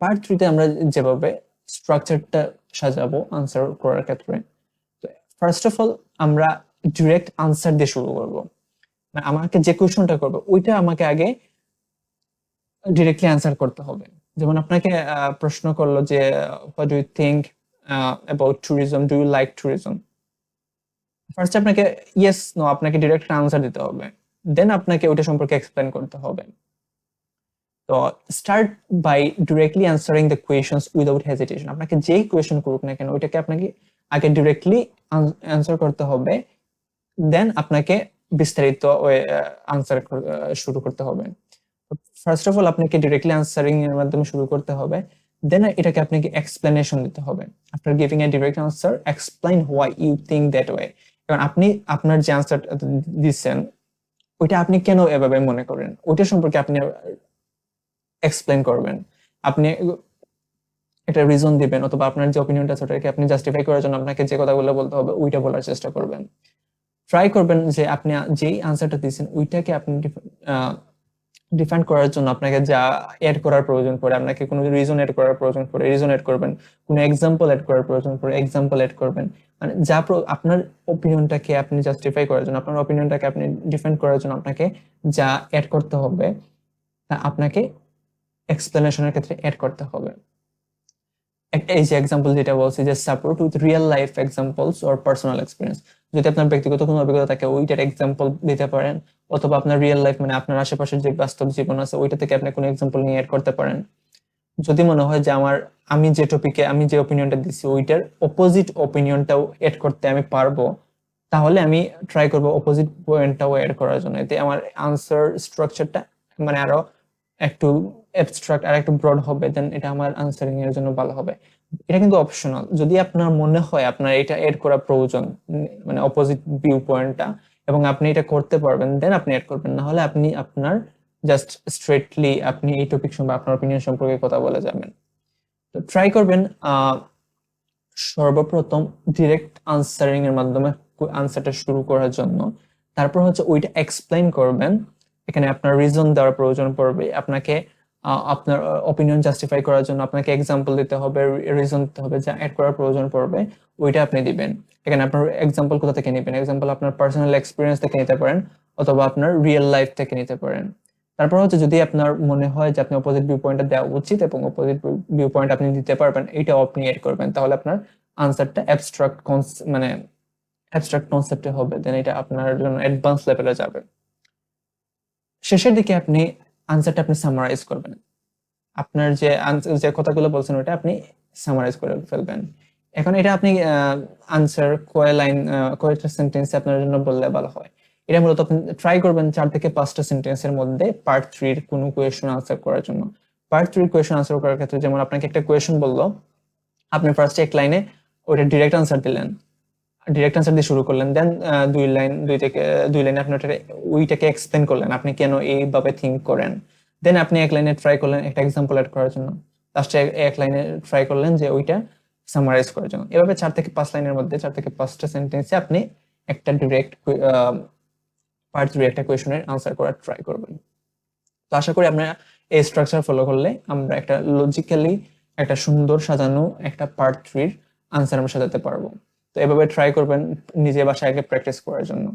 Part থ্রিতে আমরা যেভাবে স্ট্রাকচারটা সাজাবো আনসার করার ক্ষেত্রে ফার্স্ট অফ অল আমরা ডিরেক্ট আনসার দিয়ে শুরু করব। মানে আমাকে যে কোয়েশনটা করবে, ওইটা আমাকে আগে ডিরেক্টলি অ্যান্সার করতে হবে। যেমন আপনাকে প্রশ্ন করল যে what do you think about tourism do you like tourism first আপনাকে ইয়েস নো আপনাকে ডিরেক্ট আনসার দিতে হবে। দেন আপনাকে ওইটা সম্পর্কে এক্সপ্লেন করতে হবে। তো start by directly answering the questions without hesitation আপনাকে যেই কোয়েশন করুক না কেন, ওইটাকে আপনাকে আগে ডিরেক্টলি অ্যান্সার করতে হবে দেন আপনাকে বিস্তারিত আনসার শুরু করতে হবে। ফার্স্ট অফ অল আপনাকে ডিরেক্টলি আনসারিং এর মাধ্যমে শুরু করতে হবে দেন এটাকে আপনাকে এক্সপ্লেনেশন দিতে হবে। After giving a direct answer explain why you think that way কারণ আপনি আপনার যে আনসার দিচ্ছেন ওইটা আপনি কেন এভাবে মনে করেন? ওইটা সম্পর্কে আপনি এক্সপ্লেন করবেন। আপনি একটা রিজন দিবেন অথবা আপনার যে অপিনিয়নটা আছে ওটাকে আপনি জাস্টিফাই করার জন্য আপনাকে যে কথাগুলো বলতে হবে ওইটা বলার চেষ্টা করবেন। ট্রাই করবেন যে আপনি যেই আনসারটা দিয়েছেন ওইটাকে আপনি ডিফাইন করার জন্য আপনাকে যা এড করার প্রয়োজন পড়ে, আপনাকে কোনো রিজন এড করার প্রয়োজন পড়ে রিজন এড করবেন, কোনো এক্সাম্পল এড করার প্রয়োজন পড়ে এক্সাম্পল এড করবেন। মানে যা আপনার ওপিনিয়নটাকে আপনি জাস্টিফাই করার জন্য, আপনার ওপিনিয়নটাকে আপনি ডিফেন্ড করার জন্য আপনাকে যা অ্যাড করতে হবে তা আপনাকে এক্সপ্লেনেশনের ক্ষেত্রে অ্যাড করতে হবে। এই যে এক্সাম্পল যেটা বলছি যে support with real life examples or personal experience যদি আপনার ব্যক্তিগত কোনো অভিজ্ঞতা থাকে, ওইটার এক্সাম্পল দিতে পারেন, অথবা আপনার রিয়েল লাইফ মানে আপনার আশেপাশের যে বাস্তব জীবন আছে, ওইটা থেকে আপনি কোনো এক্সাম্পল নিয়ে অ্যাড করতে পারেন। যদি মনে হয় যে আমার, আমি যে টপিকে আমি যে ওপিনিয়নটা দিচ্ছি ওইটার অপোজিট ওপিনিয়নটাও অ্যাড করতে আমি পারব, তাহলে আমি ট্রাই করব অপোজিট পয়েন্টটাও অ্যাড করার জন্য। এতে আমার আনসার স্ট্রাকচারটা মানে আরও একটু অ্যাবস্ট্রাক্ট আর একটু ব্রড হবে দেন এটা আমার আনসারিং এর জন্য ভালো হবে। এটা কিন্তু অপশনাল যদি আপনার মনে হয় আপনার এটা এড করা প্রয়োজন মানে অপোজিট ভিউ পয়েন্টটা এবং আপনি এটা করতে পারবেন দেন আপনি এড করবেন। না হলে আপনি আপনার জাস্ট স্ট্রেটলি আপনি এই টপিক সম্পর্কে, আপনার অপিনিয়ন সম্পর্কে কথা বলে যাবেন। তো ট্রাই করবেন সর্বপ্রথম ডিরেক্ট আনসারিং এর মাধ্যমে আনসারটা শুরু করার জন্য। তারপর হচ্ছে ওইটা এক্সপ্লেইন করবেন। এখানে আপনার রিজন দেওয়ার প্রয়োজন পড়বে। আপনাকে আপনার অপিনিয়ন জাস্টিফাই করার জন্য আপনাকে এক্সাম্পল দিতে হবে রিজন দিতে হবে যা অ্যাড করার প্রয়োজন পড়বে, ওইটা আপনি দিবেন। এখানে আপনার এক্সাম্পল কোথা থেকে নেবেন? এক্সাম্পল আপনার পার্সোনাল এক্সপিরিয়েন্স থেকে নিতে পারেন, অথবা আপনার রিয়েল লাইফ থেকে নিতে পারেন। তারপর হচ্ছে যদি আপনার মনে হয় যে আপনি অপোজিট ভিউ পয়েন্টটা দেওয়া উচিত এবং অপোজিট ভিউ পয়েন্ট আপনি দিতে পারবেন এটাও আপনি এড করবেন, তাহলে আপনার আনসারটা অ্যাবস্ট্রাক্ট মানে অ্যাবস্ট্রাক্ট কনসেপ্টে হবে দেন এটা আপনার জন্য অ্যাডভান্স লেভেলে যাবে। শেষের দিকে আপনি আনসারটা আপনি সামারাইজ করবেন। আপনার যে যে কথাগুলো বলছেন ওটা আপনি সামারাইজ করে ফেলবেন। এখন এটা আপনি আনসার কয় লাইন কয়েকটা সেন্টেন্স আপনার জন্য বললে ভালো হয়? এটা মূলত আপনি ট্রাই করবেন চার থেকে পাঁচটা সেন্টেন্সের মধ্যে পার্ট থ্রির কোনো কোয়েশন আনসার করার জন্য। পার্ট থ্রির কোয়েশন আনসার করার ক্ষেত্রে যেমন আপনাকে একটা কোয়েশন বলল, আপনি ফার্স্টে এক লাইনে ওটা ডিরেক্ট আনসার দিলেন। ডিরেক্ট আনসার দিয়ে শুরু করলেন দেন দুই লাইন দুই থেকে দুই লাইনে আপনি ওটাকে, ওইটাকে এক্সপ্লেন করলেন, আপনি কেন এইভাবে থিঙ্ক করেন। দেন আপনি এক লাইনে ট্রাই করলেন, একটা এক্সাম্পল অ্যাড করার জন্য। লাস্টে এক লাইনে ট্রাই করলেন যে ওইটা সামারাইজ করার জন্য। এভাবে চার থেকে পাঁচ লাইনের মধ্যে, চার থেকে পাঁচটা সেন্টেন্সে আপনি একটা ডিরেক্ট পার্ট থ্রি একটা কোয়েশনের আনসার করার ট্রাই করবেন। তো আশা করি আপনারা এই স্ট্রাকচার ফলো করলে আমরা একটা লজিক্যালি একটা সুন্দর সাজানো একটা পার্ট থ্রির আনসার আমরা সাজাতে পারব। তো এভাবে ট্রাই করবেন নিজে বাসায় প্র্যাকটিস করার জন্য।